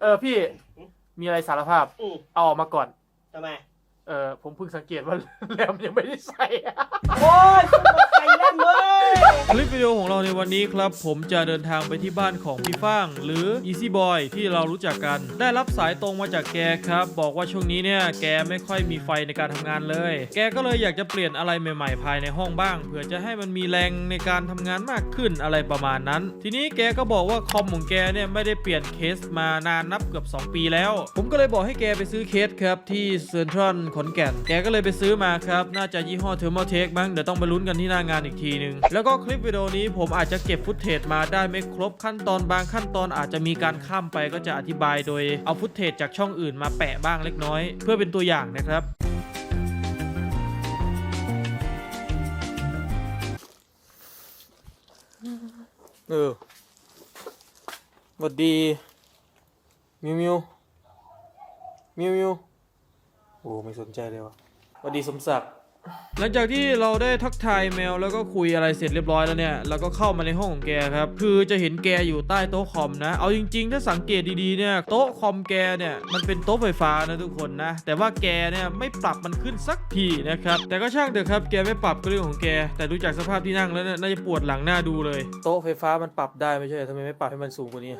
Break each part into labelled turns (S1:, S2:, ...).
S1: เออพี่มีอะไรสารภาพ
S2: อืม
S1: เอาออกมาก่อน
S2: ทำไม
S1: เออผมเพิ่งสังเกตว่าแรมยังไม่ได้ใส่
S2: โอ้ย คล่นเว้ย
S3: คลิปวิดีโอของเราในวันนี้ครับ ผมจะเดินทางไปที่บ้านของพี่ฟ้าง หรือ Easy Boy ที่เรารู้จักกัน ได้รับสายตรงมาจากแกครับ บอกว่าช่วงนี้เนี่ยแกไม่ค่อยมีไฟในการทำงานเลย แกก็เลยอยากจะเปลี่ยนอะไรใหม่ๆ ภายในห้องบ้างเผื่อจะให้มันมีแรงในการทำงานมากขึ้นอะไรประมาณนั้น ทีนี้แกก็บอกว่าคอมของแกเนี่ยไม่ได้เปลี่ยนเคสมานานนับเกือบ 2 ปีแล้ว ผมก็เลยบอกให้แกไปซื้อเคสครับที่เซ็นทรัลขอนแก่น แกก็เลยไปซื้อมาครับ น่าจะยี่ห้อเทอร์โมเทคมั้งเดี๋ยวต้องไปลุ้นกันที่หน้างานอีกทีนึง แล้วก็คลิปวิดีโอนี้ผมอาจจะเก็บฟุตเทจมาได้ไม่ครบขั้นตอนบางขั้นตอนอาจจะมีการข้ามไปก็จะอธิบายโดยเอาฟุตเทจจากช่องอื่นมาแปะบ้างเล็กน้อย เพื่อเป็นตัวอย่างนะครับ
S1: เออสวัสดี มิวมิวมิวมิวโอ้ไม่สนใจเลยวะสวัสดีสมศักดิ์
S3: หลังจากที่เราได้ทักทายแมวแล้วก็คุยอะไรเสร็จเรียบร้อยแล้วเนี่ยเราก็เข้ามาในห้องของแกครับ คือจะเห็นแกอยู่ใต้โต๊ะคอมนะ เอาจริงๆ ถ้าสังเกตดีๆเนี่ยโต๊ะคอมแกเนี่ยมันเป็นโต๊ะไฟฟ้านะทุกคนนะ แต่ว่าแกเนี่ยไม่ปรับมันขึ้นสักทีนะครับแต่ก็ช่างเถอะครับแกไม่ปรับก็เรื่องของแก แต่ดูจากสภาพที่นั่งแล้วเนี่ยน่าจะปวดหลังหน้าดูเลย
S1: โต๊ะไฟฟ้ามันปรับได้ไม่ใช่เหรอทำไมไม่ปรับให้มันสูงกว่านี้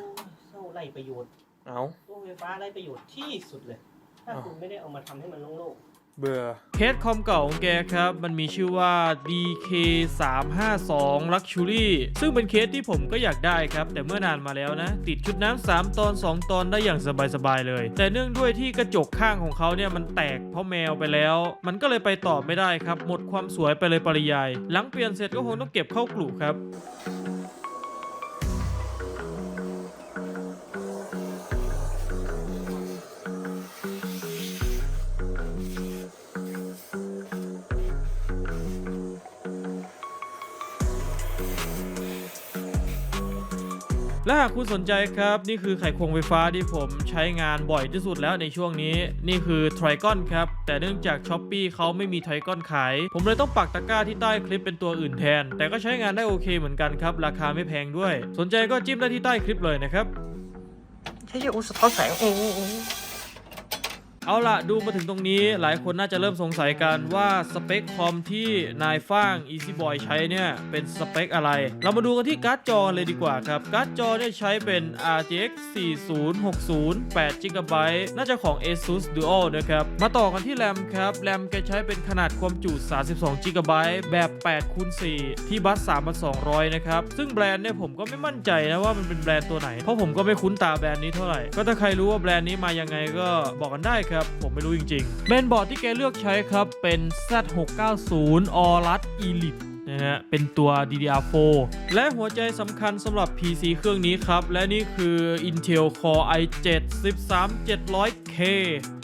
S2: เข้าไล่ประโยชน์
S1: เอา
S2: ตู้ไฟฟ้าไล่ประโยชน์ที่สุดเลย ถ้า
S1: อ้าว
S2: คุณไม่ได้เอามาทำให้มันโล่ง
S1: เบื่อ
S3: เคสคอมเก่าของแกครับ มันมีชื่อว่า DK352 Luxury ซึ่งเป็นเคสที่ผมก็อยากได้ครับ แต่เมื่อนานมาแล้วนะ ติดชุดน้ำ3ตอน 2 ตอนได้อย่างสบายๆเลย แต่เนื่องด้วยที่กระจกข้างของเขาเนี่ย มันแตกเพราะแมวไปแล้ว มันก็เลยไปต่อไม่ได้ครับ หมดความสวยไปเลยปริยาย หลังเปลี่ยนเสร็จก็คงต้องเก็บเข้ากลุ่มครับ และหากคุณสนใจครับ นี่คือไขควงไฟฟ้าที่ผมใช้งานบ่อยที่สุดแล้วในช่วงนี้ นี่คือไทรกอนครับ แต่เนื่องจากช้อปปีเขาไม่มีไทรกอนขาย ผมเลยต้องปักตะกร้าที่ใต้คลิปเป็นตัวอื่นแทน แต่ก็ใช้งานได้โอเคเหมือนกันครับ ราคาไม่แพงด้วย สนใจก็จิ้มได้ที่ใต้คลิปเลยนะครับ
S2: ใช่อุสะท้อนแสงโอ้
S3: เอาล่ะ ดูมาถึงตรงนี้หลายคนน่าจะเริ่มสงสัยกันว่าสเปคคอมที่นายฟ้าง Easy Boy ใช้เนี่ย เป็นสเปคอะไร เรามาดูกันที่การ์ดจอเลยดีกว่าครับ การ์ดจอเนี่ยใช้เป็น RTX 4060 8 GB น่าจะของ ASUS Duo นะครับ มาต่อกันที่แรมครับแรมแกใช้เป็นขนาดความจุ 32 GB แบบ8คูณ4ที่บัส3200 นะครับ ซึ่งแบรนด์เนี่ยผมก็ไม่มั่นใจนะว่ามันเป็นแบรนด์ตัวไหนเพราะผมก็ไม่คุ้นตาแบรนด์นี้เท่าไหร่ก็ถ้าใครรู้ว่าแบรนด์นี้มายังไงก็บอกกันได้ครับ ผมไม่รู้จริงๆเมนบอร์ดที่แกเลือกใช้ครับ เป็น Z690 Aorus Elite นะฮะ เป็นตัว DDR4 และหัวใจสำคัญสำหรับ PC เครื่องนี้ครับ และนี่คือ Intel Core i7 13700K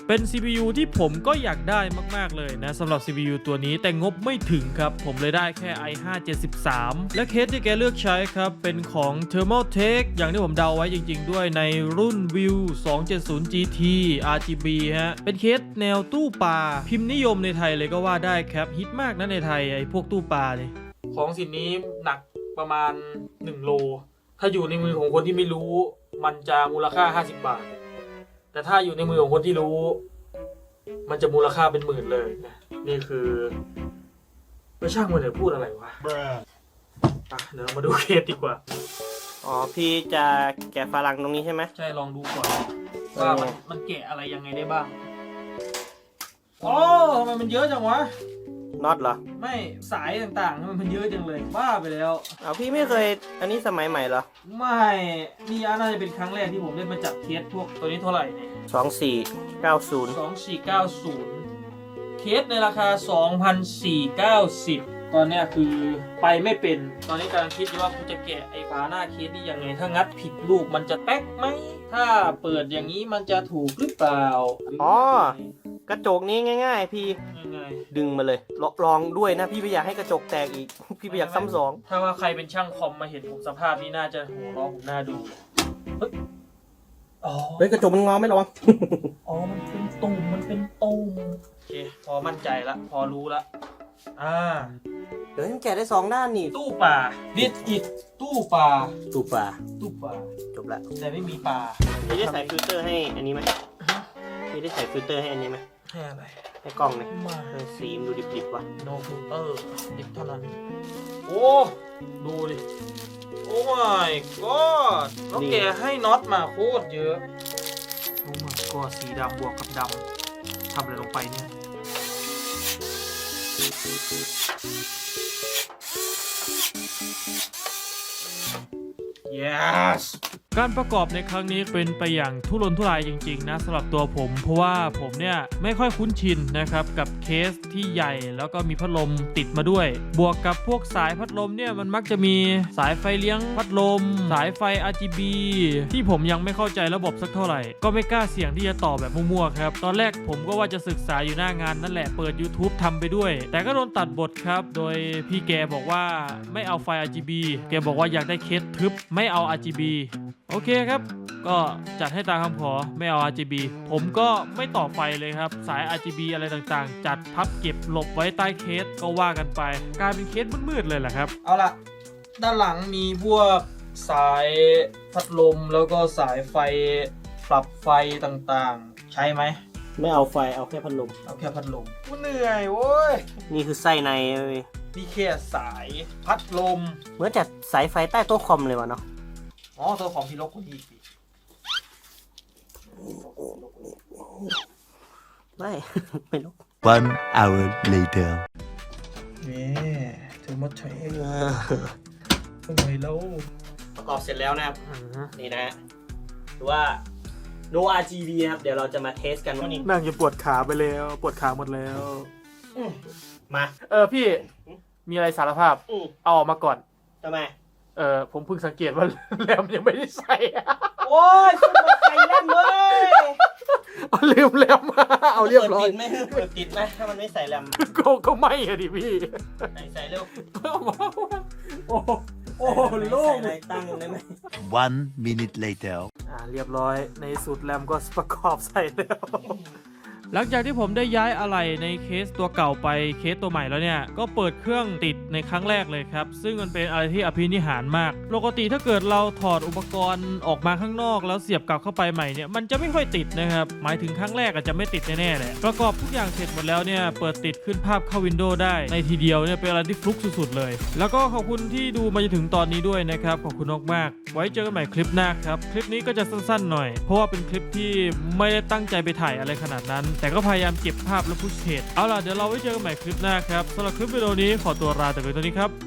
S3: เป็น CPU ที่ผมก็อยากได้มากๆเลยนะสำหรับ CPU ตัวนี้แต่งบไม่ถึงครับ ผมเลยได้แค่ i5 73 และเคสที่แกเลือกใช้ครับ เป็นของ Thermaltake อย่างที่ผมเดาไว้จริง ๆ ด้วยในรุ่น View 270 GT RGB ฮะ เป็นเคสแนวตู้ปลาพิมพ์นิยมในไทยเลยก็ว่าได้ครับฮิตมากนะในไทยไอ้พวกตู้ปลาเนี่ย
S1: ของสิ่งนี้หนักประมาณ 1 โล ถ้าอยู่ในมือของคนที่ไม่รู้ มันจะมูลค่า 50 บาท แต่ถ้าอยู่ในมือของคนที่รู้ มันจะมูลค่าเป็นหมื่นเลยนะนี่คือไม่ช่างมันเถอะพูดอะไรวะอะเดี๋ยวเรามาดูเคสดีกว่า
S2: อ๋อ พี่จะแกะฝรั่งตรงนี้ใช่ไหม
S1: ใช่ลองดูก่อนว่ามันมันแกะอะไรยังไงได้บ้างอ๋อทำไมมันเยอะจังวะ
S2: น็อตเหรอ
S1: ไม่สายต่างๆทำไมมันเยอะจังเลยบ้าไปแล้ว
S2: เอาพี่ไม่เคย อันนี้สมัยใหม่เหรอ
S1: ไม่นี่น่าจะเป็นครั้งแรกที่ผมได้มาจับเคสพวกตัวนี้เท่าไหร่เนี่ย
S2: สองสี่เก้าศูนย์
S1: สองสี่เก้าศูนย์เคสในราคาสองพันสี่เก้าสิบตอนเนี้ยคือไปไม่เป็น ตอนนี้กำลังคิดอยู่ว่ากูจะแกะไอ้ฝาหน้าเคสนี่ยังไง ถ้างัดผิดลูกมันจะแป๊กไหม ถ้าเปิดอย่างนี้มันจะถูกหรือเปล่า
S2: อ๋อ กระจกนี้ง่าย ๆ พี่
S1: ยังไง
S2: ดึงมาเลยลลองด้วยนะ พี่ไม่อยากให้กระจกแตกอีก พี่ไม่อยากซ้ำสอง
S1: ถ้าว่าใครเป็นช่างคอมมาเห็นผมสภาพนี้น่าจะหัวเร้อผมน่าดูเฮ้ยอ๋อ
S2: เฮ้ยกระจกมันงอไม่ระวัง
S1: อ๋อมันเป็นตุ่มมันเป็นตุ่มโอเคพอมั่นใจละ พอรู้ละอ่า
S2: เดี๋ยวมันแกะได้สองด้านนี่
S1: ตู้ป่า this is ตู้ป่า
S2: ตูปลา
S1: ตู้ป่า
S2: จบละ
S1: แต่ไม่มีปลา
S2: พี่ได้ใส่ฟิลเตอร์ให้อันนี้ไหมพี่ได้ใส่ฟิลเตอร์ให้อันนี้ไหม
S1: ให้อะไร
S2: ให้กล้องเนี่ย
S1: มา
S2: เออสีมนดูดิบๆว่ะ
S1: no filter ดิบเท่านั้น โอ้ ดูดิ โอ้ my god แล้วแกให้น็อตมาโคตรเยอะ โอ้ my god สีดำบวกกับดำทำอะไรลงไปเนี่ย yes
S3: การประกอบในครั้งนี้เป็นไปอย่างทุรนทุรายจริง ๆ นะสำหรับตัวผม เพราะว่าผมเนี่ยไม่ค่อยคุ้นชินนะครับกับเคสที่ใหญ่แล้วก็มีพัดลมติดมาด้วย บวกกับพวกสายพัดลมเนี่ยมันมักจะมีสายไฟเลี้ยงพัดลม สายไฟ RGB ที่ผมยังไม่เข้าใจระบบสักเท่าไหร่ ก็ไม่กล้าเสี่ยงที่จะต่อแบบมั่วๆครับ ตอนแรกผมก็ว่าจะศึกษาอยู่หน้างานนั่นแหละเปิด YouTube ทำไปด้วย แต่ก็โดนตัดบทครับ โดยพี่แกบอกว่าไม่เอาไฟ RGB แกบอกว่าอยากได้เคสทึบไม่เอา RGB โอเคครับ ก็จัดให้ตามคำขอไม่เอา RGB ผมก็ไม่ต่อไฟเลยครับ สาย RGB อะไรต่างๆ จัดพับเก็บหลบไว้ใต้เคสก็ว่ากันไป กลายเป็นเคสมืดๆเลยแหละครับ
S1: เอาละด้านหลังมีพวกสายพัดลมแล้วก็สายไฟปรับไฟต่างๆ ใช้ไหม
S2: ไม่เอาไฟเอาแค่พัดลม
S1: เอาแค่พัดลมกูเหนื่อยโว้ย
S2: นี่คือไส้ในเว้ย
S1: นี่แค่สายพัดลม
S2: เหมือนจัดสายไฟใต้โต๊ะคอมเลยวะเนาะ
S1: อ๋อตัวของพี่ลกคนอีกดิ
S2: ไม่ ไม่รู้
S4: One hour later.
S1: แม่ถือมาใช้
S2: เออ
S1: ทำไมแล้ว
S2: ประกอบเสร็จแล้วนะครับ นี่นะฮะหรือว่า no RGB นะครับ เดี๋ยวเราจะมาเทสกันว่านี่
S3: นั่งจะปวดขาไปแล้ว ปวดขาหมดแล้ว
S2: มา
S3: เออพี่ มีอะไรสารภาพ
S2: อืม
S3: เอาออกมาก่อน
S2: ทำไม
S3: เออผมเพิ่งสังเกตว่าแรมยังไม่ได้ใส่
S2: โอ้ยคุณมาใส่เล่นเลย
S3: เอาลืมแรมมาเอาเรียบร้อย
S2: ปิดติดไหมเปิดติดไหมถ้ามันไม่ใส่แรม
S3: ก็ก็ไม่อะดิพี่
S2: ใส่ใส่เร็ว
S3: โอ้โหโอ้โหโล่ง
S2: ใส่อะไรตั้งได้ไหม
S4: One minute later.
S3: อ่าเรียบร้อยในสุดแรมก็ประกอบใส่แล้ว หลังจากที่ผมได้ย้ายอะไหล่ในเคสตัวเก่าไปเคสตัวใหม่แล้วเนี่ย ก็เปิดเครื่องติดในครั้งแรกเลยครับ ซึ่งมันเป็นอะไรที่อภินิหารมาก ปกติถ้าเกิดเราถอดอุปกรณ์ออกมาข้างนอก แล้วเสียบกลับเข้าไปใหม่เนี่ยมันจะไม่ค่อยติดนะครับ หมายถึงครั้งแรกอาจจะไม่ติดแน่ๆแหละประกอบทุกอย่างเสร็จหมดแล้วเนี่ยเปิดติดขึ้นภาพเข้าวินโดว์ได้ในทีเดียวเนี่ยเป็นอะไรที่ฟลุกสุดๆเลย แล้วก็ขอบคุณที่ดูมาจนถึงตอนนี้ด้วยนะครับขอบคุณมากๆไว้เจอกันใหม่คลิปหน้าครับคลิปนี้ก็จะสั้นๆหน่อย เพราะว่าเป็นคลิปที่ไม่ได้ตั้งใจไปถ่ายอะไรขนาดนั้นแต่ก็พยายามเก็บภาพและพุชเทจเอาล่ะเดี๋ยวเราไว้เจอกันใหม่คลิปหน้าครับสำหรับคลิปวิดีโอนี้ขอตัวลาแต่เพียงเท่านี้ครับ